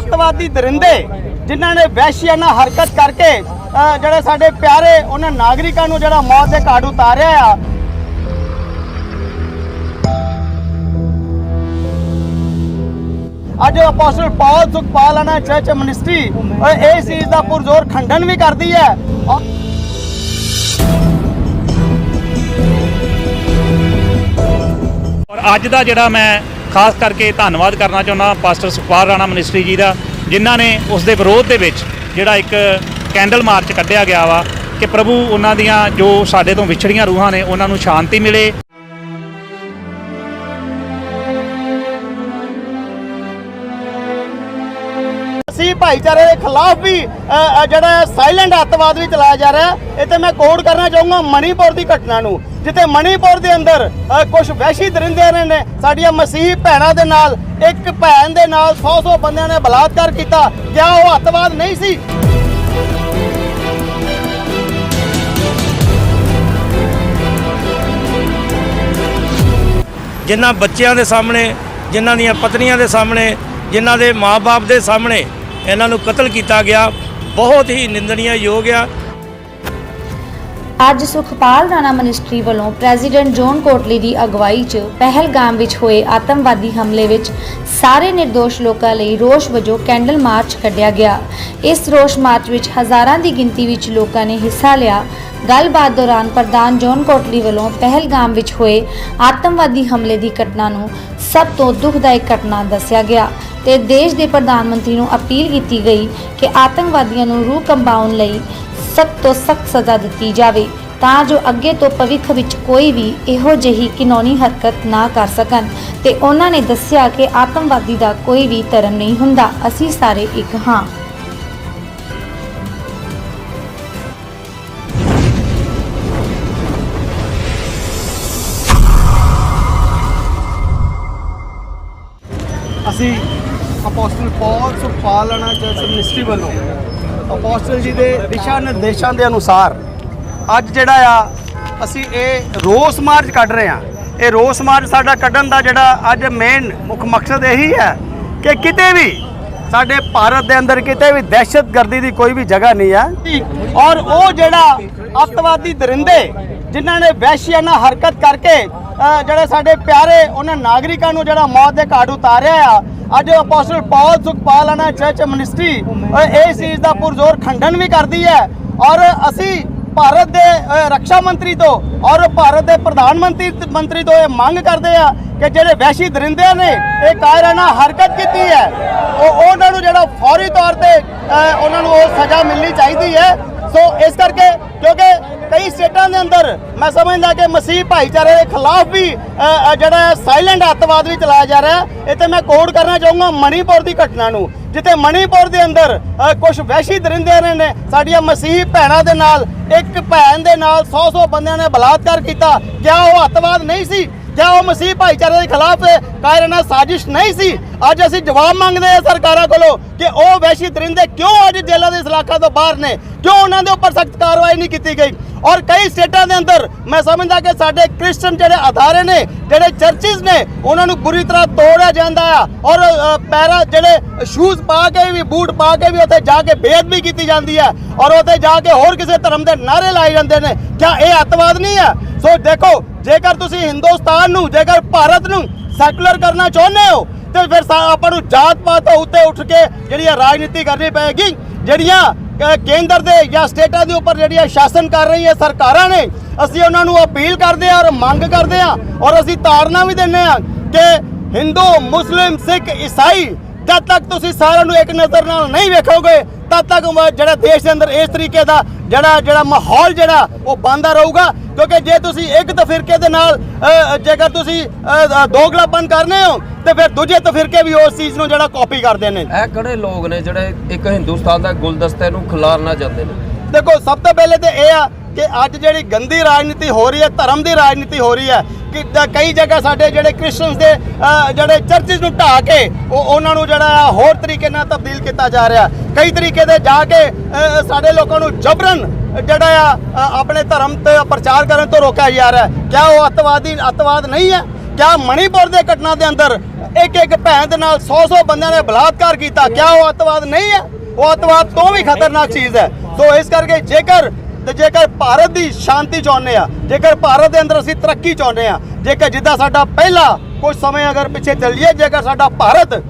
ਅੱਤਵਾਦੀ ਦਰਿੰਦੇ ਜਿਨ੍ਹਾਂ ਨੇ ਵਹਿਸ਼ੀਆਨਾ ਹਰਕਤ ਕਰਕੇ ਜਿਹੜੇ ਸਾਡੇ ਪਿਆਰੇ ਉਹਨਾਂ ਨਾਗਰਿਕਾਂ ਨੂੰ ਜਿਹੜਾ ਮੌਤ ਦੇ ਘਾਟ ਉਤਾਰਿਆ ਆ। ਅੱਜ ਅਪੋਸਟਲ ਸੁਖਪਾਲ ਸੁਖਪਾਲਨਾ ਚਰਚ ਮਿਨਿਸਟਰੀ ਅ, ਇਸ ਚੀਜ਼ ਦਾ ਪੁਰਜ਼ੋਰ ਖੰਡਨ ਵੀ ਕਰਦੀ ਹੈ। ਔਰ ਅੱਜ ਦਾ ਜਿਹੜਾ ਮੈਂ ਖਾਸ ਕਰਕੇ ਧੰਨਵਾਦ ਕਰਨਾ ਚਾਹੁੰਦਾ ਪਾਸਟਰ ਸੁਖਪਾਲ ਰਾਣਾ ਮਿਨਿਸਟਰੀ ਜੀ ਦਾ, ਜਿਨ੍ਹਾਂ ਨੇ ਉਸ ਦੇ ਵਿਰੋਧ ਦੇ ਵਿੱਚ ਜਿਹੜਾ ਇੱਕ ਕੈਂਡਲ ਮਾਰਚ ਕੱਢਿਆ ਗਿਆ ਵਾ ਕਿ ਪ੍ਰਭੂ ਉਹਨਾਂ ਦੀਆਂ ਜੋ ਸਾਡੇ ਤੋਂ ਵਿਛੜੀਆਂ ਰੂਹਾਂ ਨੇ, ਉਹਨਾਂ ਨੂੰ ਸ਼ਾਂਤੀ ਮਿਲੇ। ਸੀ ਭਾਈਚਾਰੇ ਦੇ ਖਿਲਾਫ ਵੀ ਜਿਹੜਾ ਸਾਇਲੈਂਟ ਅੱਤਵਾਦ ਵੀ ਚਲਾਇਆ ਜਾ ਰਿਹਾ ਹੈ। ਇਹ ਤੇ ਮੈਂ ਕੋਡ ਕਰਨਾ ਚਾਹੂੰਗਾ ਮਣੀਪੁਰ ਦੀ ਘਟਨਾ ਨੂੰ, ਜਿੱਥੇ ਮਣੀਪੁਰ ਦੇ ਅੰਦਰ ਕੁਝ ਵਹਿਸ਼ੀ ਦਰਿੰਦਿਆਂ ਨੇ ਨੇ ਸਾਡੀਆਂ ਮਸੀਹ ਭੈਣਾਂ ਦੇ ਨਾਲ, ਇੱਕ ਭੈਣ ਦੇ ਨਾਲ 100-100 ਬੰਦਿਆਂ ਨੇ ਬਲਾਤਕਾਰ ਕੀਤਾ ਕਿਆ ਉਹ ਅੱਤਵਾਦ ਨਹੀਂ ਸੀ ਜਿਨ੍ਹਾਂ ਬੱਚਿਆਂ ਦੇ ਸਾਹਮਣੇ ਜਿਨ੍ਹਾਂ ਦੀਆਂ ਪਤਨੀਆਂ ਦੇ ਸਾਹਮਣੇ ਜਿਨ੍ਹਾਂ ਦੇ ਮਾਪੇ ਦੇ ਸਾਹਮਣੇ ਇਹਨਾਂ ਨੂੰ ਕਤਲ ਕੀਤਾ ਗਿਆ। ਬਹੁਤ ਹੀ ਨਿੰਦਣੀय ਯੋਗ ਆ। ਅੱਜ ਸੁਖਪਾਲ ਰਾਣਾ ਮਿਨਿਸਟਰੀ ਵੱਲੋਂ ਪ੍ਰੈਜ਼ੀਡੈਂਟ ਜੋਨ ਕੋਟਲੀ ਦੀ ਅਗਵਾਈ 'ਚ ਪਹਿਲਗਾਮ ਵਿੱਚ ਹੋਏ ਆਤੰਕਵਾਦੀ ਹਮਲੇ ਵਿੱਚ ਸਾਰੇ નિર્ਦੋਸ਼ ਲੋਕਾਂ ਲਈ ਰੋਸ ਵਜੋਂ ਕੈਂਡਲ ਮਾਰਚ ਕੱਢਿਆ ਗਿਆ। ਇਸ ਰੋਸ ਮਾਰਚ ਵਿੱਚ ਹਜ਼ਾਰਾਂ ਦੀ ਗਿਣਤੀ ਵਿੱਚ ਲੋਕਾਂ ਨੇ ਹਿੱਸਾ ਲਿਆ। ਗੱਲਬਾਤ ਦੌਰਾਨ ਪ੍ਰਧਾਨ ਜੋਨ ਕੋਟਲੀ ਵੱਲੋਂ ਪਹਿਲਗਾਮ ਵਿੱਚ ਹੋਏ ਆਤੰਕਵਾਦੀ ਹਮਲੇ ਦੀ ਘਟਨਾ ਨੂੰ ਸਭ ਤੋਂ ਦੁਖਦਾਇਕ ਘਟਨਾ ਦੱਸਿਆ ਗਿਆ ਤੇ ਦੇਸ਼ ਦੇ ਪ੍ਰਧਾਨ ਮੰਤਰੀ ਨੂੰ ਅਪੀਲ ਕੀਤੀ ਗਈ ਕਿ ਆਤੰਕਵਾਦੀਆਂ ਨੂੰ ਰੂਹ ਕੰਬਾਉਣ ਲਈ ਸਖਤ ਤੋਂ ਸਖਤ ਸਜ਼ਾ ਦਿੱਤੀ ਜਾਵੇ ਤਾਂ ਜੋ ਅੱਗੇ ਤੋਂ ਭਵਿੱਖ ਵਿੱਚ ਕੋਈ ਵੀ ਇਹੋ ਜਿਹੀ ਕਿਨੌਨੀ ਹਰਕਤ ਨਾ ਕਰ ਸਕਣ। ਤੇ ਉਹਨਾਂ ਨੇ ਦੱਸਿਆ ਕਿ ਆਤੰਕਵਾਦੀ ਦਾ ਕੋਈ ਵੀ ਧਰਮ ਨਹੀਂ ਹੁੰਦਾ। ਅਸੀਂ ਸਾਰੇ ਇੱਕ ਹਾਂ। ਅਸੀਂ ਅਪੋਸਟਲ ਪੌਲ ਸੁਖਪਾਲਨਾ ਚਰਚ ਮਿਨਿਸਟਰੀ ਵੱਲੋਂ। ਅਪੋਸਟਲ ਜੀ ਦੇ ਦਿਸ਼ਾ ਨਿਰਦੇਸ਼ਾਂ ਦੇ ਅਨੁਸਾਰ ਅੱਜ ਜਿਹੜਾ ਆ, ਅਸੀਂ ਇਹ ਰੋਸ ਮਾਰਚ ਕੱਢ ਰਹੇ ਹਾਂ। ਇਹ ਰੋਸ ਮਾਰਚ ਸਾਡਾ ਕੱਢਣ ਦਾ ਜਿਹੜਾ ਅੱਜ ਮੇਨ ਮੁੱਖ ਮਕਸਦ ਇਹੀ ਹੈ ਕਿ ਕਿਤੇ ਵੀ ਸਾਡੇ ਭਾਰਤ ਦੇ ਅੰਦਰ ਕਿਤੇ ਵੀ ਦਹਿਸ਼ਤਗਰਦੀ ਦੀ ਕੋਈ ਵੀ ਜਗ੍ਹਾ ਨਹੀਂ ਹੈ। ਔਰ ਉਹ ਜਿਹੜਾ ਅੱਤਵਾਦੀ ਦਰਿੰਦੇ ਜਿਨ੍ਹਾਂ ਨੇ ਵਹਿਸ਼ੀਆਨਾ ਹਰਕਤ ਕਰਕੇ ਜਿਹੜੇ ਸਾਡੇ ਪਿਆਰੇ ਉਹਨਾਂ ਨਾਗਰਿਕਾਂ ਨੂੰ ਜਿਹੜਾ ਮੌਤ ਦੇ ਘਾਟ ਉਤਾਰਿਆ ਆ ਅੱਜ ਅਪੋਸਟਲ ਸੁਖਪਾਲ ਸੁਖਪਾਲਨਾ ਚਰਚ ਮਿਨਿਸਟਰੀ ਅ, ਇਸ ਚੀਜ਼ ਦਾ ਪੁਰਜ਼ੋਰ ਖੰਡਨ ਵੀ ਕਰਦੀ ਹੈ। ਔਰ ਅਸੀਂ ਭਾਰਤ ਦੇ ਅ, ਰੱਖਿਆ ਮੰਤਰੀ ਤੋਂ ਔਰ ਭਾਰਤ ਦੇ ਪ੍ਰਧਾਨ ਮੰਤਰੀ ਮੰਤਰੀ ਤੋਂ ਇਹ ਮੰਗ ਕਰਦੇ ਆ ਕਿ ਜਿਹੜੇ ਵਹਿਸ਼ੀ ਦਰਿੰਦਿਆਂ ਨੇ ਇਹ ਕਾਇਰਾਨਾ ਹਰਕਤ ਕੀਤੀ ਹੈ ਉਹ ਉਹਨਾਂ ਨੂੰ ਜਿਹੜਾ ਫੌਰੀ ਤੌਰ ਤੇ ਉਹਨਾਂ ਨੂੰ ਉਹ ਸਜ਼ਾ ਮਿਲਣੀ ਚਾਹੀਦੀ ਹੈ। ਸੋ ਇਸ ਕਰਕੇ ਕਿਉਂਕਿ ਕਈ ਸਟੇਟਾਂ ਦੇ ਅੰਦਰ ਮੈਂ ਸਮਝਦਾ ਕਿ ਮਸੀਹ ਭਾਈਚਾਰੇ ਦੇ ਖਿਲਾਫ ਵੀ ਅ, ਅ, ਜਿਹੜਾ ਸਾਇਲੈਂਟ ਅੱਤਵਾਦ ਵੀ ਚਲਾਇਆ ਜਾ ਰਿਹਾ ਹੈ। ਇਹ ਮੈਂ ਕੋਡ ਕਰਨਾ ਚਾਹੂੰਗਾ ਮਣੀਪੁਰ ਦੀ ਘਟਨਾ ਨੂੰ ਜਿੱਥੇ ਮਣੀਪੁਰ ਦੇ ਅੰਦਰ ਕੁਝ ਵਹਿਸ਼ੀ ਦਰਿੰਦਿਆਂ ਨੇ। ਸਾਡੀਆਂ ਮਸੀਹ ਭੈਣਾਂ ਦੇ ਨਾਲ ਇੱਕ ਭੈਣ ਦੇ ਨਾਲ 100-100 ਬੰਦਿਆਂ ਨੇ ਬਲਾਤਕਾਰ ਕੀਤਾ। ਕਿਆ ਉਹ ਅੱਤਵਾਦ ਨਹੀਂ ਸੀ? ਕਿਆ ਉਹ ਮਸੀਹ ਭਾਈਚਾਰੇ ਦੇ ਖਿਲਾਫ ਕਾਇਰਾਨਾ ਸਾਜ਼ਿਸ਼ ਨਹੀਂ ਸੀ। ਅੱਜ ਅਸੀਂ ਜਵਾਬ ਮੰਗਦੇ ਹਾਂ ਸਰਕਾਰਾਂ ਕੋਲੋਂ ਕਿ ਉਹ ਵੈਸ਼ੀ ਦਰਿੰਦੇ ਕਿਉਂ ਅੱਜ ਜੇਲ੍ਹਾਂ ਦੇ ਇਲਾਕਾ ਤੋਂ ਬਾਹਰ ਨੇ? ਕਿਉਂ ਉਹਨਾਂ ਦੇ ਉੱਪਰ ਸਖਤ ਕਾਰਵਾਈ ਨਹੀਂ ਕੀਤੀ ਗਈ? ਔਰ ਕਈ ਸਟੇਟਾਂ ਦੇ ਅੰਦਰ ਮੈਂ ਸਮਝਦਾ ਕਿ ਸਾਡੇ ਕ੍ਰਿਸਚਨ ਜਿਹੜੇ ਅਦਾਰੇ ਨੇ ਜਿਹੜੇ ਚਰਚਿਸ ਨੇ ਉਹਨਾਂ ਨੂੰ ਬੁਰੀ ਤਰ੍ਹਾਂ ਤੋੜਿਆ ਜਾਂਦਾ ਆ। ਔਰ ਅ, ਪੈਰਾ ਜਿਹੜੇ ਸ਼ੂਜ਼ ਪਾ ਕੇ ਵੀ ਬੂਟ ਪਾ ਕੇ ਵੀ ਉੱਥੇ ਜਾ ਕੇ ਬੇਅਦਬੀ ਕੀਤੀ ਜਾਂਦੀ ਹੈ ਔਰ ਉੱਥੇ ਜਾ ਕੇ ਹੋਰ ਕਿਸੇ ਧਰਮ ਦੇ ਨਾਰੇ ਲਾਏ ਜਾਂਦੇ ਨੇ। ਕਿਆ ਇਹ ਅੱਤਵਾਦ ਨਹੀਂ ਹੈ ਸੋ ਦੇਖੋ ਜੇਕਰ ਤੁਸੀਂ ਹਿੰਦੁਸਤਾਨ ਨੂੰ, ਜੇਕਰ ਭਾਰਤ ਨੂੰ ਸੈਕੂਲਰ ਕਰਨਾ ਚਾਹੁੰਦੇ ਹੋ, ਤੇ ਫਿਰ ਆਪਾਂ ਨੂੰ ਜਾਤ ਪਾਤ ਤੋਂ ਉੱਤੇ ਉੱਠ ਕੇ ਜਿਹੜੀ ਇਹ ਰਾਜਨੀਤੀ ਕਰਨੀ ਪਏਗੀ, ਜਿਹੜੀਆਂ ਕੇਂਦਰ ਦੇ ਜਾਂ ਸਟੇਟਾਂ ਦੇ ਉੱਪਰ ਜਿਹੜੀਆਂ ਸ਼ਾਸਨ ਕਰ ਰਹੀਆਂ ਸਰਕਾਰਾਂ ਨੇ, ਅਸੀਂ ਉਹਨਾਂ ਨੂੰ ਅਪੀਲ ਕਰਦੇ ਹਾਂ ਔਰ ਮੰਗ ਕਰਦੇ ਹਾਂ ਔਰ ਅਸੀਂ ਤਾੜਨਾ ਵੀ ਦਿੰਦੇ ਹਾਂ ਕਿ ਹਿੰਦੂ, ਮੁਸਲਿਮ, ਸਿੱਖ, ਈਸਾਈ ਜਦ ਤੱਕ ਤੁਸੀਂ ਸਾਰਿਆਂ ਨੂੰ ਇੱਕ ਨਜ਼ਰ ਨਾਲ ਨਹੀਂ ਵੇਖੋਗੇ ਤਦ ਤੱਕ ਜਿਹੜਾ ਦੇਸ਼ ਦੇ ਅੰਦਰ ਇਸ ਤਰੀਕੇ ਦਾ ਜਿਹੜਾ ਜਿਹੜਾ ਮਾਹੌਲ ਜਿਹੜਾ ਉਹ ਬੰਦਾ ਰਹੂਗਾ। ਕਿਉਂਕਿ ਜੇ ਤੁਸੀਂ ਇੱਕ ਤਫਿਰਕੇ ਦੇ ਨਾਲ ਜੇਕਰ ਤੁਸੀਂ ਦੋਗਲਾਪਨ ਕਰਨੇ ਹੋ ਤੇ ਫਿਰ ਦੂਜੇ ਤਫਿਰਕੇ ਵੀ ਉਸ ਚੀਜ਼ ਨੂੰ ਜਿਹੜਾ ਕਾਪੀ ਕਰਦੇ ਨੇ। ਇਹ ਕਿਹੜੇ ਲੋਕ ਨੇ ਜਿਹੜੇ ਇੱਕ ਹਿੰਦੁਸਤਾਨ ਦਾ ਗੁਲਦਸਤੇ ਨੂੰ ਖਿਲਾਰਨਾ ਚਾਹੁੰਦੇ ਨੇ? ਦੇਖੋ ਸਭ ਤੋਂ ਪਹਿਲੇ ਤੇ ਇਹ ਆ ਕਿ ਅੱਜ ਜਿਹੜੀ ਗੰਦੀ ਰਾਜਨੀਤੀ ਹੋ ਰਹੀ ਹੈ, ਧਰਮ ਦੀ ਰਾਜਨੀਤੀ ਹੋ ਰਹੀ ਹੈ, ਕਿ ਕਈ ਜਗ੍ਹਾ ਸਾਡੇ ਜਿਹੜੇ ਕ੍ਰਿਸਚੀਅਨਸ ਦੇ ਜਿਹੜੇ ਚਰਚਿਸ ਨੂੰ ਢਾ ਕੇ ਉਹ ਉਹਨਾਂ ਨੂੰ ਜਿਹੜਾ ਆ ਹੋਰ ਤਰੀਕੇ ਨਾਲ ਤਬਦੀਲ ਕੀਤਾ ਜਾ ਰਿਹਾ। ਕਈ ਤਰੀਕੇ ਦੇ ਜਾ ਕੇ ਸਾਡੇ ਲੋਕਾਂ ਨੂੰ ਜਬਰਨ ਜਿਹੜਾ ਆ ਆਪਣੇ ਧਰਮ ਤੇ ਪ੍ਰਚਾਰ ਕਰਨ ਤੋਂ ਰੋਕਿਆ ਜਾ ਰਿਹਾ। ਕਿਆ ਉਹ ਅੱਤਵਾਦੀ, ਅੱਤਵਾਦ ਨਹੀਂ ਹੈ? ਕਿਆ ਮਣੀਪੁਰ ਦੇ ਘਟਨਾ ਦੇ ਅੰਦਰ ਇੱਕ ਇੱਕ ਭੈਣ ਦੇ ਨਾਲ 100 100 ਬੰਦਿਆਂ ਨੇ ਬਲਾਤਕਾਰ ਕੀਤਾ? ਕਿਆ ਉਹ ਅੱਤਵਾਦ ਨਹੀਂ ਹੈ? ਉਹ ਅੱਤਵਾਦ ਤੋਂ ਵੀ ਖਤਰਨਾਕ ਚੀਜ਼ ਹੈ। ਸੋ ਇਸ ਕਰਕੇ ਜੇਕਰ ਤੇ ਜੇਕਰ ਭਾਰਤ ਦੀ ਸ਼ਾਂਤੀ ਚਾਹੁੰਦੇ ਆ, ਜੇਕਰ ਭਾਰਤ ਦੇ ਅੰਦਰ ਅਸੀਂ ਤਰੱਕੀ ਚਾਹੁੰਦੇ ਆ, ਜੇਕਰ ਜਿੱਦਾਂ ਸਾਡਾ ਪਹਿਲਾ ਕੁਝ ਸਮੇਂ ਅਗਰ ਪਿੱਛੇ ਚੱਲੀਏ, ਜੇਕਰ ਸਾਡਾ ਭਾਰਤ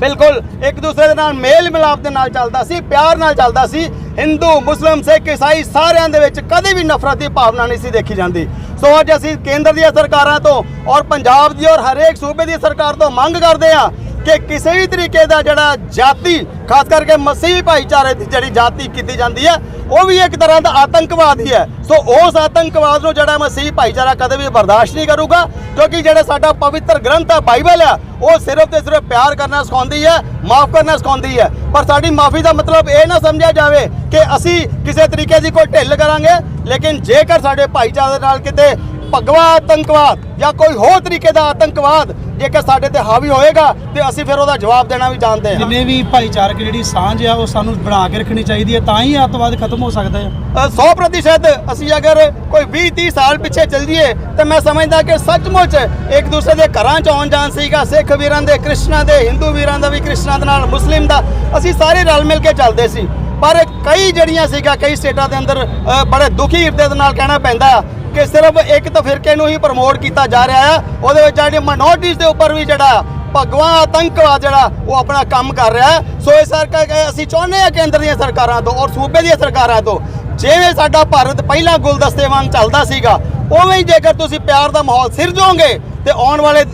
ਬਿਲਕੁਲ ਇੱਕ ਦੂਸਰੇ ਦੇ ਨਾਲ ਮੇਲ ਮਿਲਾਪ ਦੇ ਨਾਲ ਚੱਲਦਾ ਸੀ, ਪਿਆਰ ਨਾਲ ਚੱਲਦਾ ਸੀ, ਹਿੰਦੂ, ਮੁਸਲਮ, ਸਿੱਖ, ਈਸਾਈ ਸਾਰਿਆਂ ਦੇ ਵਿੱਚ ਕਦੇ ਵੀ ਨਫ਼ਰਤ ਦੀ ਭਾਵਨਾ ਨਹੀਂ ਸੀ ਦੇਖੀ ਜਾਂਦੀ। ਸੋ ਅੱਜ ਅਸੀਂ ਕੇਂਦਰ ਦੀਆਂ ਸਰਕਾਰਾਂ ਤੋਂ ਔਰ ਪੰਜਾਬ ਦੀ ਔਰ ਹਰੇਕ ਸੂਬੇ ਦੀ ਸਰਕਾਰ ਤੋਂ ਮੰਗ ਕਰਦੇ ਹਾਂ ਕਿ ਕਿਸੇ ਵੀ ਤਰੀਕੇ ਦਾ ਜਿਹੜਾ ਜਾਤੀ, ਖਾਸ ਕਰਕੇ ਮਸੀਹੀ ਭਾਈਚਾਰੇ ਦੀ ਜਿਹੜੀ ਜਾਤੀ ਕੀਤੀ ਜਾਂਦੀ ਹੈ, ਉਹ ਵੀ ਇੱਕ ਤਰ੍ਹਾਂ ਦਾ ਆਤੰਕਵਾਦ ਹੀ ਹੈ। ਸੋ ਉਸ ਆਤੰਕਵਾਦ ਨੂੰ ਜਿਹੜਾ ਮਸੀਹੀ ਭਾਈਚਾਰਾ ਕਦੇ ਵੀ ਬਰਦਾਸ਼ਤ ਨਹੀਂ ਕਰੂਗਾ, ਕਿਉਂਕਿ ਜਿਹੜਾ ਸਾਡਾ ਪਵਿੱਤਰ ਗ੍ਰੰਥ ਹੈ, ਬਾਈਬਲ ਹੈ, ਉਹ ਸਿਰਫ ਤੇ ਸਿਰਫ ਪਿਆਰ ਕਰਨਾ ਸਿਖਾਉਂਦੀ ਹੈ, ਮਾਫ ਕਰਨਾ ਸਿਖਾਉਂਦੀ ਹੈ। ਪਰ ਸਾਡੀ ਮਾਫੀ ਦਾ ਮਤਲਬ ਇਹ ਨਾ ਸਮਝਿਆ ਜਾਵੇ ਕਿ ਅਸੀਂ ਕਿਸੇ ਤਰੀਕੇ ਦੀ ਕੋਈ ਢਿੱਲ ਕਰਾਂਗੇ, ਲੇਕਿਨ ਜੇਕਰ ਸਾਡੇ ਭਾਈਚਾਰੇ ਦੇ ਨਾਲ ਕਿਤੇ ਭਗਵਾ ਆਤੰਕਵਾਦ ਜਾਂ ਕੋਈ ਹੋਰ ਤਰੀਕੇ ਦਾ ਆਤੰਕਵਾਦ ਜੇਕਰ ਸਾਡੇ ਤੇ ਹਾਵੀ ਹੋਏਗਾ ਤੇ ਅਸੀਂ ਫਿਰ ਉਹਦਾ ਜਵਾਬ ਦੇਣਾ ਵੀ ਜਾਣਦੇ ਹਾਂ। ਜਿੰਨੇ ਵੀ ਭਾਈਚਾਰਕ ਜਿਹੜੀ ਸਾਂਝ ਆ ਉਹ ਸਾਨੂੰ ਬਣਾ ਕੇ ਰੱਖਣੀ ਚਾਹੀਦੀ ਹੈ ਤਾਂ ਹੀ ਅੱਤਵਾਦ ਖਤਮ ਹੋ ਸਕਦਾ ਹੈ। ਅ, 100% ਅਸੀਂ ਅਗਰ ਕੋਈ 20 30 ਸਾਲ ਪਿੱਛੇ ਚੱਲ ਜਾਈਏ ਤਾਂ ਮੈਂ ਸਮਝਦਾ ਕਿ ਸੱਚਮੁੱਚ ਇੱਕ ਦੂਸਰੇ ਦੇ ਘਰਾਂ ਚ ਆਉਣ ਜਾਣ ਸੀਗਾ ਸਿੱਖ ਵੀਰਾਂ ਦੇ ਕ੍ਰਿਸ਼ਨਾ ਦੇ ਹਿੰਦੂ ਵੀਰਾਂ ਦਾ ਵੀ ਕ੍ਰਿਸ਼ਨਾ ਦੇ ਨਾਲ ਮੁਸਲਿਮ ਦਾ ਅਸੀਂ ਸਾਰੇ ਰਲ ਮਿਲ ਕੇ ਚੱਲਦੇ ਸੀ। ਪਰ ਕਈ ਜਿਹੜੀਆਂ ਸੀਗਾ ਕਈ ਸਟੇਟਾਂ ਦੇ ਅੰਦਰ ਬੜੇ ਦੁਖੀ ਹਿਰਦੇ ਦੇ ਨਾਲ ਕਹਿਣਾ ਪੈਂਦਾ ਕਿ ਸਿਰਫ ਇੱਕ ਤਾਂ ਫਿਰਕੇ ਨੂੰ ਹੀ ਪ੍ਰਮੋਟ ਕੀਤਾ ਜਾ ਰਿਹਾ ਆ। ਉਹਦੇ ਵਿੱਚ ਜਿਹੜੇ ਮਾਈਨੋਰਟੀਜ਼ ਦੇ ਉੱਪਰ ਵੀ ਜਿਹੜਾ ਭਗਵਾਨ ਆਤੰਕਵਾਦ ਜਿਹੜਾ ਉਹ ਆਪਣਾ ਕੰਮ ਕਰ ਰਿਹਾ ਹੈ ਸੋ ਇਹ ਸਰਕਾਰ ਅਸੀਂ ਚਾਹੁੰਦੇ ਹਾਂ ਕੇਂਦਰ ਦੀਆਂ ਸਰਕਾਰਾਂ ਤੋਂ ਔਰ ਸੂਬੇ ਦੀਆਂ ਸਰਕਾਰਾਂ ਤੋਂ ਜਿਵੇਂ ਸਾਡਾ ਭਾਰਤ ਪਹਿਲਾਂ ਗੁਲਦਸਤੇ ਵਾਂਗ ਚੱਲਦਾ ਸੀਗਾ ਉਵੇਂ ਹੀ ਜੇਕਰ ਤੁਸੀਂ ਪਿਆਰ ਦਾ ਮਾਹੌਲ ਸਿਰਜੋਗੇ ਤੇ ਆਉਣ ਵਾਲੇ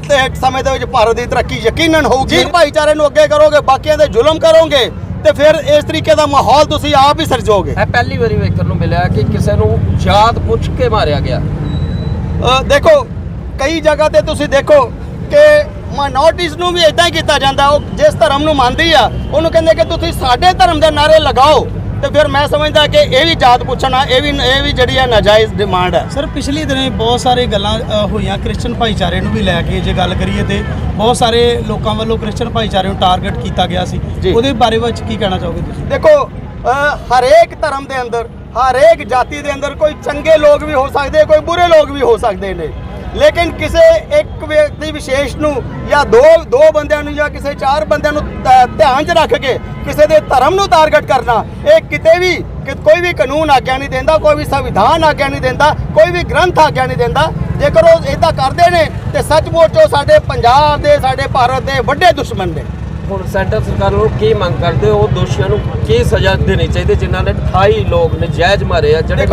ਸਮੇਂ ਦੇ ਵਿੱਚ ਭਾਰਤ ਦੀ ਤਰੱਕੀ ਯਕੀਨਨ ਹੋਊਗੀ। ਭਾਈਚਾਰੇ ਨੂੰ ਅੱਗੇ ਕਰੋਗੇ ਬਾਕੀਆਂ ਤੇ ਜ਼ੁਲਮ ਕਰੋਗੇ ਤੇ ਫਿਰ ਇਸ ਤਰੀਕੇ ਦਾ ਮਾਹੌਲ ਤੁਸੀਂ ਆਪ ਹੀ ਸਿਰਜੋਗੇ। ਇਹ ਪਹਿਲੀ ਵਾਰੀ ਵੇਖਣ ਨੂੰ ਮਿਲਿਆ ਕਿ ਕਿਸੇ ਨੂੰ ਜਾਤ ਪੁੱਛ ਕੇ ਮਾਰਿਆ ਗਿਆ। ਅ, ਦੇਖੋ ਕਈ ਜਗ੍ਹਾ ਤੇ ਤੁਸੀਂ ਦੇਖੋ ਕਿ ਮਾਈਨੋਰਟੀਜ਼ ਨੂੰ ਵੀ ਇਦਾਂ ਹੀ ਕੀਤਾ ਜਾਂਦਾ। ਉਹ ਜਿਸ ਧਰਮ ਨੂੰ ਮੰਨਦੀ ਆ ਉਹਨੂੰ ਕਹਿੰਦੇ ਕਿ ਤੁਸੀਂ ਸਾਡੇ ਧਰਮ ਦੇ ਨਾਰੇ ਲਗਾਓ। ਤੇ ਫਿਰ ਮੈਂ ਸਮਝਦਾ ਕਿ ਇਹ ਵੀ ਜਾਤ ਪੁੱਛਣਾ ਇਹ ਵੀ ਇਹ ਵੀ ਜਿਹੜੀ ਆ ਨਾਜਾਇਜ਼ ਡਿਮਾਂਡ ਹੈ ਸਰ ਪਿਛਲੇ ਦਿਨੇ ਬਹੁਤ ਸਾਰੇ ਗੱਲਾਂ ਹੋਈਆਂ। ਕ੍ਰਿਸਚੀਅਨ ਭਾਈਚਾਰੇ ਨੂੰ ਵੀ ਲੈ ਕੇ ਜੇ ਗੱਲ ਕਰੀਏ ਤੇ ਬਹੁਤ ਸਾਰੇ ਲੋਕਾਂ ਵੱਲੋਂ ਕ੍ਰਿਸਚੀਅਨ ਭਾਈਚਾਰੇ ਨੂੰ ਟਾਰਗੇਟ ਕੀਤਾ ਗਿਆ ਸੀ। ਉਹਦੇ ਬਾਰੇ ਵਿੱਚ ਕੀ ਕਹਿਣਾ ਚਾਹੋਗੇ ਤੁਸੀਂ? ਦੇਖੋ ਹਰੇਕ ਧਰਮ ਦੇ ਅੰਦਰ ਹਰੇਕ ਜਾਤੀ ਦੇ ਅੰਦਰ ਕੋਈ ਚੰਗੇ ਲੋਕ ਵੀ ਹੋ ਸਕਦੇ ਕੋਈ ਬੁਰੇ ਲੋਕ ਵੀ ਹੋ ਸਕਦੇ ਨੇ। ਲੇਕਿਨ ਕਿਸੇ ਇੱਕ ਵਿਅਕਤੀ ਵਿਸ਼ੇਸ਼ ਨੂੰ ਜਾਂ ਦੋ ਦੋ ਬੰਦਿਆਂ ਨੂੰ ਜਾਂ ਕਿਸੇ ਚਾਰ ਬੰਦਿਆਂ ਨੂੰ ਧਿਆਨ 'ਚ ਰੱਖ ਕੇ ਕਿਸੇ ਦੇ ਧਰਮ ਨੂੰ ਟਾਰਗੇਟ ਕਰਨਾ ਇਹ ਕਿਤੇ ਵੀ ਕੋਈ ਵੀ ਕਾਨੂੰਨ ਆਗਿਆ ਨਹੀਂ ਦਿੰਦਾ ਕੋਈ ਵੀ ਸੰਵਿਧਾਨ ਆਗਿਆ ਨਹੀਂ ਦਿੰਦਾ ਕੋਈ ਵੀ ਗ੍ਰੰਥ ਆਗਿਆ ਨਹੀਂ ਦਿੰਦਾ। ਜੇਕਰ ਉਹ ਇਦਾਂ ਕਰਦੇ ਨੇ ਤੇ ਸੱਚਮੁੱਚ ਉਹ ਸਾਡੇ ਪੰਜਾਬ ਦੇ ਸਾਡੇ ਭਾਰਤ ਦੇ ਵੱਡੇ ਦੁਸ਼ਮਣ ਨੇ। ਹੁਣ ਸੈਂਟਰ ਸਰਕਾਰ ਨੂੰ ਕੀ ਮੰਗ ਕਰਦੇ? ਹੋ ਦੋਸ਼ੀਆਂ ਨੂੰ ਕੀ ਸਜ਼ਾ ਦੇਣੀ ਚਾਹੀਦੀ ਜਿਨ੍ਹਾਂ ਨੇ 28 ਲੋਕ ਨਜਾਇਜ਼ ਮਾਰੇ ਆ ਜਿਹੜੇ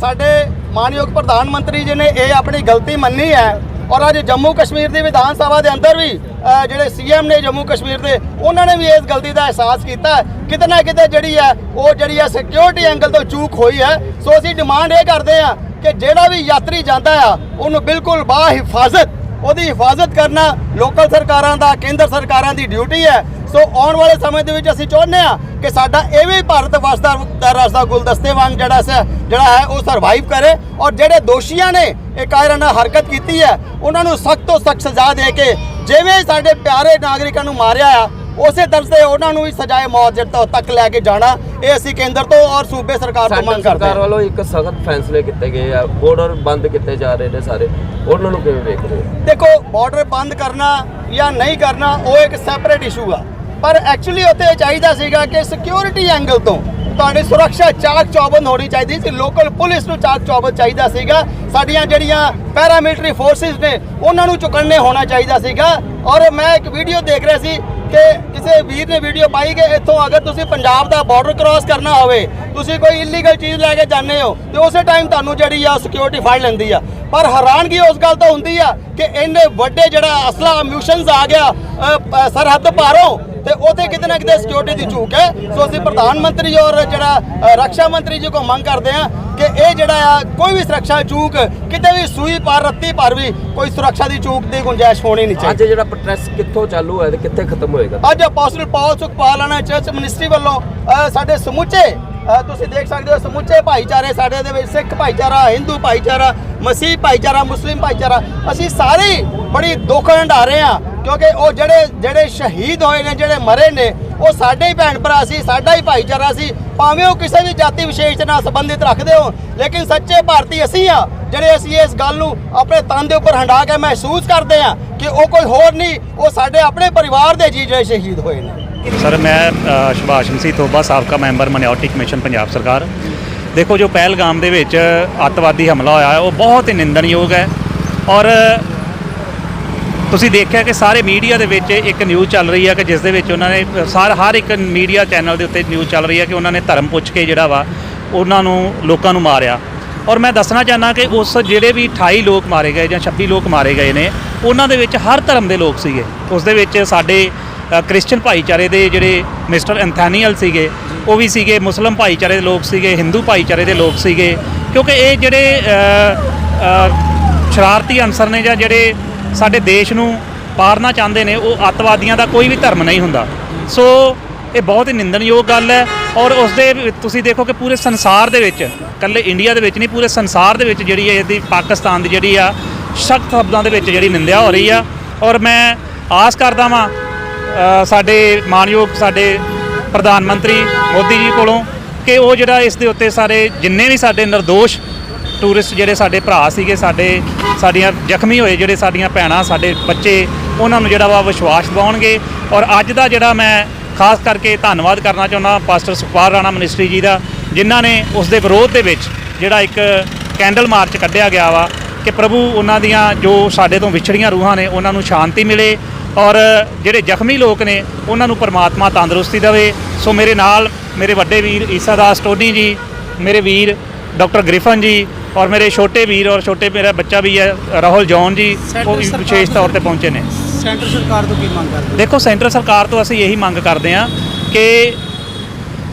ਸਾਡੇ ਮਾਨਯੋਗ ਪ੍ਰਧਾਨ ਮੰਤਰੀ ਜੀ ਨੇ ਇਹ ਆਪਣੀ ਗਲਤੀ ਮੰਨੀ ਹੈ ਔਰ ਅੱਜ ਜੰਮੂ ਕਸ਼ਮੀਰ ਦੀ ਵਿਧਾਨ ਸਭਾ ਦੇ ਅੰਦਰ ਵੀ ਅ, ਜਿਹੜੇ ਸੀਐਮ ਨੇ ਜੰਮੂ ਕਸ਼ਮੀਰ ਦੇ ਉਹਨਾਂ ਨੇ ਵੀ ਇਸ ਗਲਤੀ ਦਾ ਅਹਿਸਾਸ ਕੀਤਾ ਕਿਤੇ ਨਾ ਕਿਤੇ ਜਿਹੜੀ ਹੈ ਉਹ ਜਿਹੜੀ ਹੈ ਸਿਕਿਉਰਿਟੀ ਐਂਗਲ ਤੋਂ ਚੂਕ ਹੋਈ ਹੈ। ਸੋ ਅਸੀਂ ਡਿਮਾਂਡ ਇਹ ਕਰਦੇ ਆ ਕਿ ਜਿਹੜਾ ਵੀ ਯਾਤਰੀ ਜਾਂਦਾ ਆ ਉਹਨੂੰ ਬਿਲਕੁਲ ਬਾ ਹਿਫਾਜ਼ਤ ਉਹਦੀ ਹਿਫਾਜ਼ਤ ਕਰਨਾ ਲੋਕਲ ਸਰਕਾਰਾਂ ਦਾ ਕੇਂਦਰ ਸਰਕਾਰਾਂ ਦੀ ਡਿਊਟੀ ਹੈ। ਸੋ ਆਉਣ ਵਾਲੇ ਸਮੇਂ ਦੇ ਵਿੱਚ ਅਸੀਂ ਚਾਹੁੰਦੇ ਆ ਕਿ ਸਾਡਾ ਐਵੇਂ ਹੀ ਭਾਰਤ ਵਸਦਾ ਦਾ ਰਸਤਾ ਗੁਲਦਸਤੇ ਵਾਂਗ ਜਿਹੜਾ ਸ ਜਿਹੜਾ ਹੈ ਉਹ ਸਰਵਾਈਵ ਕਰੇ ਔਰ ਜਿਹੜੇ ਦੋਸ਼ੀਆਂ ਨੇ ਇਹ ਕਾਇਰਾਨਾ ਹਰਕਤ ਕੀਤੀ ਹੈ ਉਹਨਾਂ ਨੂੰ ਸਖਤ ਤੋਂ ਸਖਤ ਸਜ਼ਾ ਦੇ ਕੇ ਜਿਵੇਂ ਸਾਡੇ ਪਿਆਰੇ ਨਾਗਰਿਕਾਂ ਨੂੰ ਮਾਰਿਆ ਆ ਉਸੇ ਤਰ੍ਹਾਂ ਤੇ ਉਹਨਾਂ ਨੂੰ ਵੀ ਸਜ਼ਾਏ ਮੌਤ ਜਦ ਤੱਕ ਲੈ ਕੇ ਜਾਣਾ ਇਹ ਅਸੀਂ ਕੇਂਦਰ ਤੋਂ ਔਰ ਸੂਬੇ ਸਰਕਾਰ ਤੋਂ ਮੰਗ ਕਰਦੇ ਸਰਕਾਰ ਹਾਂ ਵੱਲੋਂ ਇੱਕ ਸਖਤ ਫੈਸਲੇ ਕੀਤੇ ਗਏ ਆ ਬਾਰਡਰ ਬੰਦ ਕੀਤੇ ਜਾ ਰਹੇ ਨੇ ਸਾਰੇ ਉਹਨਾਂ ਨੂੰ ਕਿਵੇਂ ਵੇਖਦੇ ਦੇਖੋ ਬਾਰਡਰ ਬੰਦ ਕਰਨਾ ਜਾਂ ਨਹੀਂ ਕਰਨਾ ਉਹ ਇੱਕ ਸੈਪਰੇਟ ਇਸ਼ੂ ਆ। ਪਰ ਐਕਚੁਅਲੀ ਉੱਥੇ ਇਹ ਚਾਹੀਦਾ ਸੀਗਾ ਕਿ ਸਿਕਿਉਰਿਟੀ ਐਂਗਲ ਤੋਂ ਤੁਹਾਡੀ ਸੁਰੱਖਿਆ ਚਾਕ ਚੌਬੰਦ ਹੋਣੀ ਚਾਹੀਦੀ ਸੀ ਲੋਕਲ ਪੁਲਿਸ ਨੂੰ ਚਾਕ ਚੌਬੰਦ ਚਾਹੀਦਾ ਸੀਗਾ। ਸਾਡੀਆਂ ਜਿਹੜੀਆਂ ਪੈਰਾਮਿਲਟਰੀ ਫੋਰਸਿਸ ਨੇ, ਉਹਨਾਂ ਨੂੰ ਚੁਕੰਨੇ ਹੋਣਾ ਚਾਹੀਦਾ ਸੀਗਾ। ਔਰ ਮੈਂ ਇੱਕ ਵੀਡੀਓ ਦੇਖ ਰਿਹਾ ਸੀ ਕਿ ਕਿਸੇ ਵੀਰ ਨੇ ਵੀਡੀਓ ਪਾਈ ਕਿ ਇੱਥੋਂ ਅਗਰ ਤੁਸੀਂ ਪੰਜਾਬ ਦਾ ਬਾਰਡਰ ਕ੍ਰਾਸ ਕਰਨਾ ਹੋਵੇ ਤੁਸੀਂ ਕੋਈ ਇਲੀਗਲ ਚੀਜ਼ ਲੈ ਕੇ ਜਾਂਦੇ ਹੋ ਤੇ ਉਸੇ ਟਾਈਮ ਤੁਹਾਨੂੰ ਜਿਹੜੀ ਆ ਸਿਕਿਉਰਿਟੀ ਫੜ ਲੈਂਦੀ ਆ। ਪਰ ਹੈਰਾਨਗੀ ਉਸ ਗੱਲ ਤੋਂ ਹੁੰਦੀ ਆ ਕਿ ਇੰਨੇ ਵੱਡੇ ਜਿਹੜਾ ਅਸਲਾ ਮਿਊਸ਼ਨਸ ਆ ਗਿਆ ਸਰਹੱਦ ਪਾਰੋਂ ਤੇ ਉਹਦੇ ਕਿਤੇ ਨਾ ਕਿਤੇ ਸਿਕਿਉਰਿਟੀ ਦੀ ਝੂਕ ਹੈ। ਸੋ ਅਸੀਂ ਪ੍ਰਧਾਨ ਮੰਤਰੀ ਔਰ ਜਿਹੜਾ ਰੱਖਿਆ ਮੰਤਰੀ ਜੀ ਕੋ ਮੰਗ ਕਰਦੇ ਆ ਕਿ ਇਹ ਜਿਹੜਾ ਆ ਕੋਈ ਵੀ ਸੁਰੱਖਿਆ ਚੂਕ ਕਿਤੇ ਵੀ ਸੂਈ ਪਾਰ ਰੱਤੀ ਪਰ ਵੀ ਕੋਈ ਸੁਰੱਖਿਆ ਦੀ ਚੂਕ ਦੀ ਗੁੰਜਾਇਸ਼ ਹੋਣੀ ਨਹੀਂ ਚਾਹੀਦੀ। ਅੱਜ ਜਿਹੜਾ ਪ੍ਰੋਟੈਸਟ ਕਿੱਥੋਂ ਚਾਲੂ ਹੈ ਤੇ ਕਿੱਥੇ ਖਤਮ ਹੋਏਗਾ? ਅੱਜ ਅਪੋਸਟਲ ਪਾਲ ਸੁਖਪਾਲਣਾ ਚਰਚ ਮਿਨਿਸਟਰੀ ਵੱਲੋਂ ਸਾਡੇ ਸਮੁੱਚੇ ਤੁਸੀਂ ਦੇਖ ਸਕਦੇ ਹੋ ਸਮੁੱਚੇ ਭਾਈਚਾਰੇ ਸਾਡੇ ਦੇ ਵਿੱਚ, ਸਿੱਖ ਭਾਈਚਾਰਾ, ਹਿੰਦੂ ਭਾਈਚਾਰਾ, ਮਸੀਹ ਭਾਈਚਾਰਾ, ਮੁਸਲਿਮ ਭਾਈਚਾਰਾ, ਅਸੀਂ ਸਾਰੇ ਹੀ ਬੜੀ ਦੁੱਖ ਹੰਢਾ ਰਹੇ ਹਾਂ, ਕਿਉਂਕਿ ਉਹ ਜਿਹੜੇ ਜਿਹੜੇ ਸ਼ਹੀਦ ਹੋਏ ਨੇ, ਜਿਹੜੇ ਮਰੇ ਨੇ, ਉਹ ਸਾਡੇ ਹੀ ਭੈਣ ਭਰਾ ਸੀ, ਸਾਡਾ ਹੀ ਭਾਈਚਾਰਾ ਸੀ, ਭਾਵੇਂ ਉਹ ਕਿਸੇ ਵੀ ਜਾਤੀ ਵਿਸ਼ੇਸ਼ ਨਾਲ ਸੰਬੰਧਿਤ ਰੱਖਦੇ ਹੋ ਲੇਕਿਨ ਸੱਚੇ ਭਾਰਤੀ ਅਸੀਂ ਆ ਜਿਹੜੇ ਅਸੀਂ ਇਸ ਗੱਲ ਨੂੰ ਆਪਣੇ ਤਨ ਦੇ ਉੱਪਰ ਹੰਡਾ ਕੇ ਮਹਿਸੂਸ ਕਰਦੇ ਆ ਕਿ ਉਹ ਕੋਈ ਹੋਰ ਨਹੀਂ, ਉਹ ਸਾਡੇ ਆਪਣੇ ਪਰਿਵਾਰ ਦੇ ਜੀ ਜਿਹੜੇ ਸ਼ਹੀਦ ਹੋਏ ਨੇ। ਸਰ ਮੈਂ ਅ, ਸੁਭਾਸ਼ ਮਸੀਹ ਥੋਬਾ ਸਾਬਕਾ ਮੈਂਬਰ ਮਿਨੋਰਟੀ ਕਮਿਸ਼ਨ ਪੰਜਾਬ ਸਰਕਾਰ। ਦੇਖੋ ਜੋ ਪਹਿਲਗਾਮ ਦੇ ਵਿੱਚ ਅੱਤਵਾਦੀ ਹਮਲਾ ਹੋਇਆ ਹੈ ਉਹ ਬਹੁਤ ਹੀ ਨਿੰਦਣਯੋਗ ਹੈ। ਔਰ ਤੁਸੀਂ ਦੇਖਿਆ ਕਿ ਸਾਰੇ ਮੀਡੀਆ ਦੇ ਵਿੱਚ ਇੱਕ ਨਿਊਜ਼ ਚੱਲ ਰਹੀ ਹੈ ਕਿ ਜਿਸ ਦੇ ਵਿੱਚ ਉਹਨਾਂ ਨੇ ਸਾਰ ਹਰ ਇੱਕ ਮੀਡੀਆ ਚੈਨਲ ਦੇ ਉੱਤੇ ਨਿਊਜ਼ ਚੱਲ ਰਹੀ ਹੈ ਕਿ ਉਹਨਾਂ ਨੇ ਧਰਮ ਪੁੱਛ ਕੇ ਜਿਹੜਾ ਵਾ ਉਹਨਾਂ ਨੂੰ ਲੋਕਾਂ ਨੂੰ ਮਾਰਿਆ। ਔਰ ਮੈਂ ਦੱਸਣਾ ਚਾਹੁੰਦਾ ਕਿ ਉਸ ਜਿਹੜੇ ਵੀ 28 ਲੋਕ ਮਾਰੇ ਗਏ ਜਾਂ 26 ਲੋਕ ਮਾਰੇ ਗਏ ਨੇ ਉਹਨਾਂ ਦੇ ਵਿੱਚ ਹਰ ਧਰਮ ਦੇ ਲੋਕ ਸੀਗੇ। ਉਸ ਦੇ ਵਿੱਚ ਸਾਡੇ ਕ੍ਰਿਸਚੀਅਨ ਭਾਈਚਾਰੇ ਦੇ ਜਿਹੜੇ ਮਿਸਟਰ ਐਂਥੈਨੀਅਲ ਸੀਗੇ, ਉਹ ਵੀ ਸੀਗੇ, ਮੁਸਲਮ ਭਾਈਚਾਰੇ ਦੇ ਲੋਕ ਸੀਗੇ, ਹਿੰਦੂ ਭਾਈਚਾਰੇ ਦੇ ਲੋਕ ਸੀਗੇ। ਕਿਉਂਕਿ ਇਹ ਜਿਹੜੇ ਸ਼ਰਾਰਤੀ ਅਨਸਰ ਨੇ ਜਾਂ ਜਿਹੜੇ ਸਾਡੇ ਦੇਸ਼ ਨੂੰ ਪਾਰਨਾ ਚਾਹੁੰਦੇ ਨੇ, ਉਹ ਅੱਤਵਾਦੀਆਂ ਦਾ ਕੋਈ ਵੀ ਧਰਮ ਨਹੀਂ ਹੁੰਦਾ। ਸੋ, ਇਹ ਬਹੁਤ ਹੀ ਨਿੰਦਣਯੋਗ ਗੱਲ ਹੈ ਔਰ ਉਸ ਦੇ ਤੁਸੀਂ ਦੇਖੋ ਕਿ ਪੂਰੇ ਸੰਸਾਰ ਦੇ ਵਿੱਚ, ਇਕੱਲੇ ਇੰਡੀਆ ਦੇ ਵਿੱਚ ਨਹੀਂ, ਪੂਰੇ ਸੰਸਾਰ ਦੇ ਵਿੱਚ ਜਿਹੜੀ ਹੈ ਇਹਦੀ, ਪਾਕਿਸਤਾਨ ਦੀ ਜਿਹੜੀ ਆ, ਸਖਤ ਸ਼ਬਦਾਂ ਦੇ ਵਿੱਚ ਜਿਹੜੀ ਨਿੰਦਿਆ ਹੋ ਰਹੀ ਆ। ਔਰ ਮੈਂ ਆਸ ਕਰਦਾ ਵਾਂ ਸਾਡੇ ਮਾਨਯੋਗ ਸਾਡੇ ਪ੍ਰਧਾਨ ਮੰਤਰੀ ਮੋਦੀ ਜੀ ਕੋਲੋਂ ਕਿ ਉਹ ਜਿਹੜਾ ਇਸ ਦੇ ਉੱਤੇ ਸਾਰੇ ਜਿੰਨੇ ਵੀ ਸਾਡੇ ਨਿਰਦੋਸ਼ ਟੂਰਿਸਟ ਜਿਹੜੇ ਸਾਡੇ ਭਰਾ ਸੀਗੇ, ਸਾਡੇ, ਸਾਡੀਆਂ ਜ਼ਖਮੀ ਹੋਏ ਜਿਹੜੇ ਸਾਡੀਆਂ ਭੈਣਾਂ, ਸਾਡੇ ਬੱਚੇ, ਉਹਨਾਂ ਨੂੰ ਜਿਹੜਾ ਵਾ ਵਿਸ਼ਵਾਸ ਦਿਵਾਉਣਗੇ। ਔਰ ਅੱਜ ਦਾ ਜਿਹੜਾ ਮੈਂ ਖਾਸ ਕਰਕੇ ਧੰਨਵਾਦ ਕਰਨਾ ਚਾਹੁੰਦਾ ਪਾਸਟਰ ਸੁਖਪਾਲ ਰਾਣਾ ਮਿਨਿਸਟਰੀ ਜੀ ਦਾ, ਜਿਨ੍ਹਾਂ ਨੇ ਉਸ ਦੇ ਵਿਰੋਧ ਦੇ ਵਿੱਚ ਜਿਹੜਾ ਇੱਕ ਕੈਂਡਲ ਮਾਰਚ ਕੱਢਿਆ ਗਿਆ ਵਾ ਕਿ ਪ੍ਰਭੂ ਉਹਨਾਂ ਦੀਆਂ ਜੋ ਸਾਡੇ ਤੋਂ ਵਿਛੜੀਆਂ ਰੂਹਾਂ ਨੇ, ਉਹਨਾਂ ਨੂੰ ਸ਼ਾਂਤੀ ਮਿਲੇ। ਔਰ ਜਿਹੜੇ ਜ਼ਖਮੀ ਲੋਕ ਨੇ ਉਹਨਾਂ ਨੂੰ ਪਰਮਾਤਮਾ ਤੰਦਰੁਸਤੀ ਦੇਵੇ। ਸੋ ਮੇਰੇ ਨਾਲ ਮੇਰੇ ਵੱਡੇ ਵੀਰ ਈਸਾ ਦਾਸ ਟੋਨੀ ਜੀ ਮੇਰੇ ਵੀਰ ਡਾਕਟਰ ਗ੍ਰਿਫਨ ਜੀ ਔਰ ਮੇਰੇ ਛੋਟੇ ਵੀਰ ਔਰ ਛੋਟੇ ਮੇਰਾ ਬੱਚਾ ਵੀ ਹੈ ਰਾਹੁਲ ਜੌਨ ਜੀ ਉਹ ਵੀ ਵਿਸ਼ੇਸ਼ ਤੌਰ ਤੇ ਪਹੁੰਚੇ ਨੇ। ਸੈਂਟਰ ਸਰਕਾਰ ਤੋਂ ਕੀ ਮੰਗ ਕਰਦੇ ਦੇਖੋ ਸੈਂਟਰ ਸਰਕਾਰ ਤੋਂ ਅਸੀਂ ਇਹੀ ਮੰਗ ਕਰਦੇ ਹਾਂ ਕਿ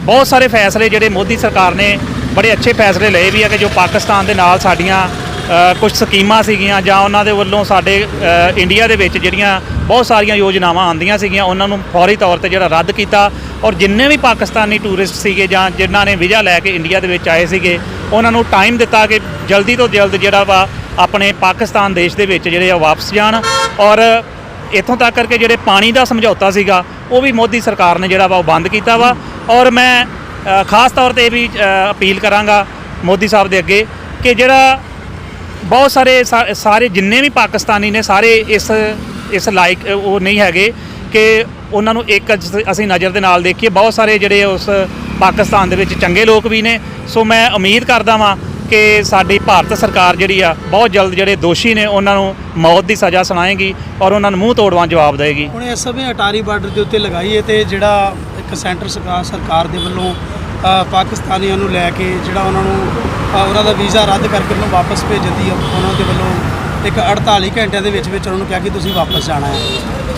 ਬਹੁਤ ਸਾਰੇ ਫੈਸਲੇ ਜਿਹੜੇ ਮੋਦੀ ਸਰਕਾਰ ਨੇ ਬੜੇ ਅੱਛੇ ਫੈਸਲੇ ਲਏ ਵੀ ਆ ਕਿ ਜੋ ਪਾਕਿਸਤਾਨ ਦੇ ਨਾਲ ਸਾਡੀਆਂ ਕੁਝ ਸਕੀਮਾਂ ਸੀਗੀਆਂ ਜਾਂ ਉਹਨਾਂ ਦੇ ਵੱਲੋਂ ਸਾਡੇ ਇੰਡੀਆ ਦੇ ਵਿੱਚ ਜਿਹੜੀਆਂ ਬਹੁਤ ਸਾਰੀਆਂ ਯੋਜਨਾਵਾਂ ਆਉਂਦੀਆਂ ਸੀਗੀਆਂ, ਉਹਨਾਂ ਨੂੰ ਫੌਰੀ ਤੌਰ ਤੇ ਜਿਹੜਾ ਰੱਦ ਕੀਤਾ ਔਰ ਜਿੰਨੇ ਵੀ ਪਾਕਿਸਤਾਨੀ ਟੂਰਿਸਟ ਸੀਗੇ ਜਾਂ ਜਿਨ੍ਹਾਂ ਨੇ ਵੀਜ਼ਾ ਲੈ ਕੇ ਇੰਡੀਆ ਦੇ ਵਿੱਚ ਆਏ ਸੀਗੇ, ਉਹਨਾਂ ਨੂੰ ਟਾਈਮ ਦਿੱਤਾ ਕਿ ਜਲਦੀ ਤੋਂ ਜਲਦ ਜਿਹੜਾ ਵਾ ਆਪਣੇ ਪਾਕਿਸਤਾਨ ਦੇਸ਼ ਦੇ ਵਿੱਚ ਜਿਹੜੇ ਆ ਵਾਪਸ ਜਾਣ ਔਰ ਇੱਥੋਂ ਤੱਕ ਕਰਕੇ ਜਿਹੜੇ ਪਾਣੀ ਦਾ ਸਮਝੌਤਾ ਸੀਗਾ, ਉਹ ਵੀ ਮੋਦੀ ਸਰਕਾਰ ਨੇ ਜਿਹੜਾ ਵਾ ਉਹ ਬੰਦ ਕੀਤਾ ਵਾ ਔਰ ਮੈਂ ਖਾਸ ਤੌਰ ਤੇ ਇਹ ਵੀ ਅਪੀਲ ਕਰਾਂਗਾ ਮੋਦੀ ਸਾਹਿਬ ਦੇ ਅੱਗੇ ਕਿ ਜਿਹੜਾ ਬਹੁਤ ਸਾਰੇ ਸਾ- ਸਾਰੇ ਜਿੰਨੇ ਵੀ ਪਾਕਿਸਤਾਨੀ ਨੇ ਸਾਰੇ ਇਸ ਇਸ ਲਾਇਕ, ਉਹ ਨਹੀਂ ਹੈਗੇ ਕਿ ਉਹਨਾਂ ਨੂੰ ਇੱਕ ਅਸੀਂ ਨਜ਼ਰ ਦੇ ਨਾਲ ਦੇਖੀਏ। ਬਹੁਤ ਸਾਰੇ ਜਿਹੜੇ ਉਸ ਪਾਕਿਸਤਾਨ ਦੇ ਵਿੱਚ ਚੰਗੇ ਲੋਕ ਵੀ ਨੇ। ਸੋ ਮੈਂ ਉਮੀਦ ਕਰਦਾ ਵਾਂ ਕਿ ਸਾਡੀ ਭਾਰਤ ਸਰਕਾਰ ਜਿਹੜੀ ਆ, ਬਹੁਤ ਜਲਦ ਜਿਹੜੇ ਦੋਸ਼ੀ ਨੇ, ਉਹਨਾਂ ਨੂੰ ਮੌਤ ਦੀ ਸਜ਼ਾ ਸੁਣਾਏਗੀ ਔਰ ਉਹਨਾਂ ਨੂੰ ਮੂੰਹ ਤੋੜਵਾਂ ਜਵਾਬ ਦੇਵੇਗੀ। ਹੁਣ ਇਸ ਸਮੇਂ ਅਟਾਰੀ ਬਾਰਡਰ ਦੇ ਉੱਤੇ ਲਗਾਈ ਹੈ ਤੇ ਜਿਹੜਾ ਇੱਕ ਸੈਂਟਰ ਸਰਕਾਰ ਸਰਕਾਰ ਦੇ ਵੱਲੋਂ ਪਾਕਿਸਤਾਨੀਆਂ ਨੂੰ ਲੈ ਕੇ ਜਿਹੜਾ ਉਹਨਾਂ ਨੂੰ ਉਹਨਾਂ ਦਾ ਵੀਜ਼ਾ ਰੱਦ ਕਰਕੇ ਉਹਨੂੰ ਵਾਪਸ ਭੇਜਣ ਦੀ ਉਹਨਾਂ ਦੇ ਵੱਲੋਂ ਇੱਕ 48 ਘੰਟਿਆਂ ਦੇ ਵਿੱਚ ਵਿੱਚ ਉਹਨਾਂ ਨੂੰ ਕਿਹਾ ਕਿ ਤੁਸੀਂ ਵਾਪਸ ਜਾਣਾ ਹੈ।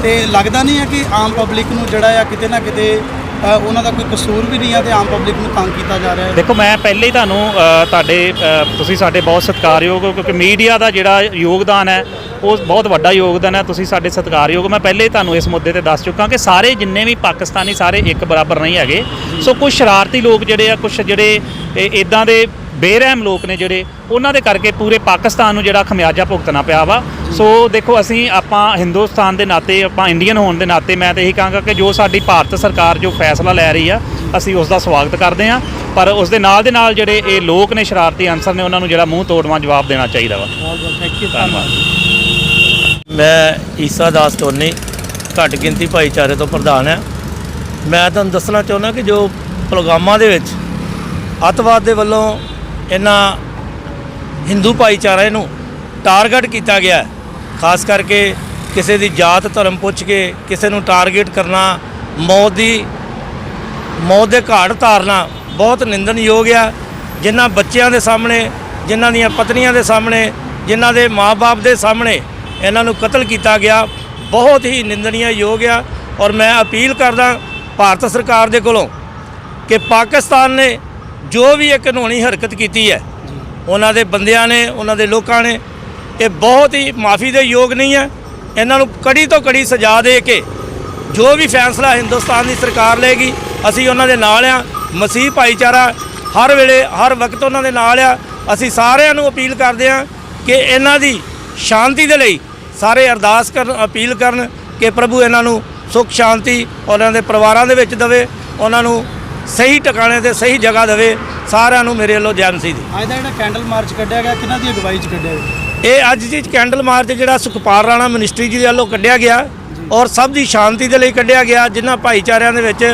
ਤੇ ਲੱਗਦਾ ਨਹੀਂ ਹੈ ਕਿ ਆਮ ਪਬਲਿਕ ਨੂੰ ਜਿਹੜਾ ਆ ਕਿਤੇ ਨਾ ਕਿਤੇ ਉਹਨਾਂ ਦਾ ਕੋਈ ਕਸੂਰ ਵੀ ਨਹੀਂ ਆ ਤੇ ਆਮ ਪਬਲਿਕ ਨੂੰ ਤੰਗ ਕੀਤਾ ਜਾ ਰਿਹਾ ਹੈ। ਦੇਖੋ, ਮੈਂ ਪਹਿਲੇ ਹੀ ਤੁਹਾਨੂੰ ਤੁਹਾਡੇ ਤੁਸੀਂ ਸਾਡੇ ਬਹੁਤ ਸਤਿਕਾਰਯੋਗ ਹੋ ਕਿਉਂਕਿ ਮੀਡੀਆ ਦਾ ਜਿਹੜਾ ਯੋਗਦਾਨ ਹੈ ਉਹ ਬਹੁਤ ਵੱਡਾ ਯੋਗਦਾਨ ਹੈ ਤੁਸੀਂ ਸਾਡੇ ਸਤਿਕਾਰਯੋਗ ਮੈਂ ਪਹਿਲੇ ਹੀ ਤੁਹਾਨੂੰ ਇਸ ਮੁੱਦੇ ਤੇ ਦੱਸ ਚੁੱਕਾ ਕਿ ਸਾਰੇ ਜਿੰਨੇ ਵੀ ਪਾਕਿਸਤਾਨੀ ਸਾਰੇ ਇੱਕ ਬਰਾਬਰ ਨਹੀਂ ਹੈਗੇ। ਸੋ ਕੁਝ ਸ਼ਰਾਰਤੀ ਲੋਕ ਜਿਹੜੇ ਆ ਕੁਝ ਜਿਹੜੇ ਇਦਾਂ ਦੇ ਬੇਰਹਿਮ ਲੋਕ ਨੇ ਜਿਹੜੇ ਉਹਨਾਂ ਦੇ ਕਰਕੇ ਪੂਰੇ ਪਾਕਿਸਤਾਨ ਨੂੰ ਜਿਹੜਾ ਖਮਿਆਜਾ ਭੁਗਤਣਾ ਪਿਆ ਵਾ। ਸੋ ਦੇਖੋ ਅਸੀਂ ਆਪਾਂ ਹਿੰਦੁਸਤਾਨ ਦੇ ਨਾਤੇ ਆਪਾਂ ਇੰਡੀਅਨ ਹੋਣ ਦੇ ਨਾਤੇ ਮੈਂ ਤਾਂ ਇਹੀ ਕਹਾਂਗਾ ਕਿ ਜੋ ਸਾਡੀ ਭਾਰਤ ਸਰਕਾਰ ਜੋ ਫੈਸਲਾ ਲੈ ਰਹੀ ਆ ਅਸੀਂ ਉਸ ਦਾ ਸਵਾਗਤ ਕਰਦੇ ਹਾਂ ਪਰ ਉਸ ਦੇ ਨਾਲ ਦੇ ਨਾਲ ਜਿਹੜੇ ਇਹ ਲੋਕ ਨੇ ਸ਼ਰਾਰਤੀ ਅਨਸਰ ਨੇ ਉਹਨਾਂ ਨੂੰ ਜਿਹੜਾ ਮੂੰਹ ਤੋੜਵਾਂ ਜਵਾਬ ਦੇਣਾ ਚਾਹੀਦਾ ਵਾ। ਬਹੁਤ ਬਹੁਤ ਥੈਂਕ ਯੂ ਧੰਨਵਾਦ। ਮੈਂ ਈਸਾ ਦਾਸ ਟੋਨੀ, ਘੱਟ ਗਿਣਤੀ ਭਾਈਚਾਰੇ ਤੋਂ ਪ੍ਰਧਾਨ ਹਾਂ। ਮੈਂ ਤੁਹਾਨੂੰ ਦੱਸਣਾ ਚਾਹੁੰਦਾ ਕਿ ਜੋ ਪ੍ਰੋਗਰਾਮਾਂ ਦੇ ਵਿੱਚ ਅੱਤਵਾਦ ਦੇ ਵੱਲੋਂ ਇਹਨਾਂ ਹਿੰਦੂ ਭਾਈਚਾਰੇ ਨੂੰ ਟਾਰਗੇਟ ਕੀਤਾ ਗਿਆ ਖਾਸ ਕਰਕੇ ਕਿਸੇ ਦੀ ਜਾਤ ਧਰਮ ਪੁੱਛ ਕੇ ਕਿਸੇ ਨੂੰ ਟਾਰਗੇਟ ਕਰਨਾ, ਮੌਤ ਦੀ, ਮੌਤ ਦੇ ਘਾਟ ਧਾਰਨਾ ਬਹੁਤ ਨਿੰਦਣਯੋਗ ਆ, ਜਿਨ੍ਹਾਂ ਬੱਚਿਆਂ ਦੇ ਸਾਹਮਣੇ, ਜਿਨ੍ਹਾਂ ਦੀਆਂ ਪਤਨੀਆਂ ਦੇ ਸਾਹਮਣੇ, ਜਿਨ੍ਹਾਂ ਦੇ ਮਾਪੇ ਦੇ ਸਾਹਮਣੇ ਇਹਨਾਂ ਨੂੰ ਕਤਲ ਕੀਤਾ ਗਿਆ। ਬਹੁਤ ਹੀ ਨਿੰਦਣੀय ਯੋਗ ਆ ਔਰ ਮੈਂ ਅਪੀਲ ਕਰਦਾ ਭਾਰਤ ਸਰਕਾਰ ਦੇ ਕੋਲੋਂ ਕਿ ਪਾਕਿਸਤਾਨ ਨੇ ਜੋ ਵੀ ਇਹ ਕਾਨੂੰਨੀ ਹਰਕਤ ਕੀਤੀ ਹੈ, ਉਹਨਾਂ ਦੇ ਬੰਦਿਆਂ ਨੇ, ਉਹਨਾਂ ਦੇ ਲੋਕਾਂ ਨੇ, ਇਹ ਬਹੁਤ ਹੀ ਮਾਫੀ ਦੇ ਯੋਗ ਨਹੀਂ ਹੈ। ਇਹਨਾਂ ਨੂੰ ਕੜੀ ਤੋਂ ਕੜੀ ਸਜ਼ਾ ਦੇ ਕੇ ਜੋ ਵੀ ਫੈਸਲਾ ਹਿੰਦੁਸਤਾਨ ਦੀ ਸਰਕਾਰ ਲਏਗੀ, ਅਸੀਂ ਉਹਨਾਂ ਦੇ ਨਾਲ ਆ। ਮਸੀਹ ਭਾਈਚਾਰਾ ਹਰ ਵੇਲੇ, ਹਰ ਵਕਤ ਉਹਨਾਂ ਦੇ ਨਾਲ ਆ। ਅਸੀਂ ਸਾਰਿਆਂ ਨੂੰ ਅਪੀਲ ਕਰਦੇ ਆ ਕਿ ਇਹਨਾਂ ਦੀ ਸ਼ਾਂਤੀ ਦੇ ਲਈ ਸਾਰੇ ਅਰਦਾਸ ਕਰਨ ਅਪੀਲ ਕਰਨ ਕਿ ਪ੍ਰਭੂ ਇਹਨਾਂ ਨੂੰ ਸੁਖ ਸ਼ਾਂਤੀ ਉਹਨਾਂ ਦੇ ਪਰਿਵਾਰਾਂ ਦੇ ਵਿੱਚ ਦੇਵੇ ਉਹਨਾਂ ਨੂੰ ਸਹੀ ਟਿਕਾਣੇ ਤੇ ਸਹੀ ਜਗ੍ਹਾ ਦੇਵੇ ਸਾਰਿਆਂ ਨੂੰ ਮੇਰੇ ਵੱਲੋਂ ਜੈ ਮਸੀਹ ਦੀ। ਅੱਜ ਦਾ ਜਿਹੜਾ ਕੈਂਡਲ ਮਾਰਚ ਕੱਢਿਆ ਗਿਆ ਕਿਹਨਾਂ ਦੀ ਅਗਵਾਈ 'ਚ ਕੱਢਿਆ ਗਿਆ? ਇਹ ਅੱਜ ਜੀ ਕੈਂਡਲ ਮਾਰਚ ਜਿਹੜਾ ਸੁਖਪਾਲ ਰਾਣਾ ਮਿਨਿਸਟਰੀ ਜੀ ਦੇ ਵੱਲੋਂ ਕੱਢਿਆ ਗਿਆ ਔਰ ਸਭ ਦੀ ਸ਼ਾਂਤੀ ਦੇ ਲਈ ਕੱਢਿਆ ਗਿਆ ਜਿਨ੍ਹਾਂ ਭਾਈਚਾਰਿਆਂ ਦੇ ਵਿੱਚ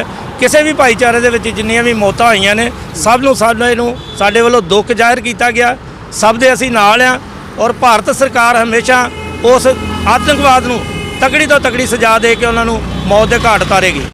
ਕਿਸੇ ਵੀ ਭਾਈਚਾਰੇ ਦੇ ਵਿੱਚ ਜਿੰਨੀਆਂ ਵੀ ਮੌਤਾਂ ਹੋਈਆਂ ਨੇ ਸਭ ਨੂੰ ਸਾਡੇ ਨੂੰ ਸਾਡੇ ਵੱਲੋਂ ਦੁੱਖ ਜ਼ਾਹਿਰ ਕੀਤਾ ਗਿਆ। ਸਭ ਦੇ ਅਸੀਂ ਨਾਲ ਆ ਔਰ ਭਾਰਤ ਸਰਕਾਰ ਹਮੇਸ਼ਾ ਉਸ ਆਤੰਕਵਾਦ ਨੂੰ ਤਕੜੀ ਤੋਂ ਤਕੜੀ ਸਜ਼ਾ ਦੇ ਕੇ ਉਹਨਾਂ ਨੂੰ ਮੌਤ ਦੇ ਘਾਟ ਉਤਾਰੇਗੀ।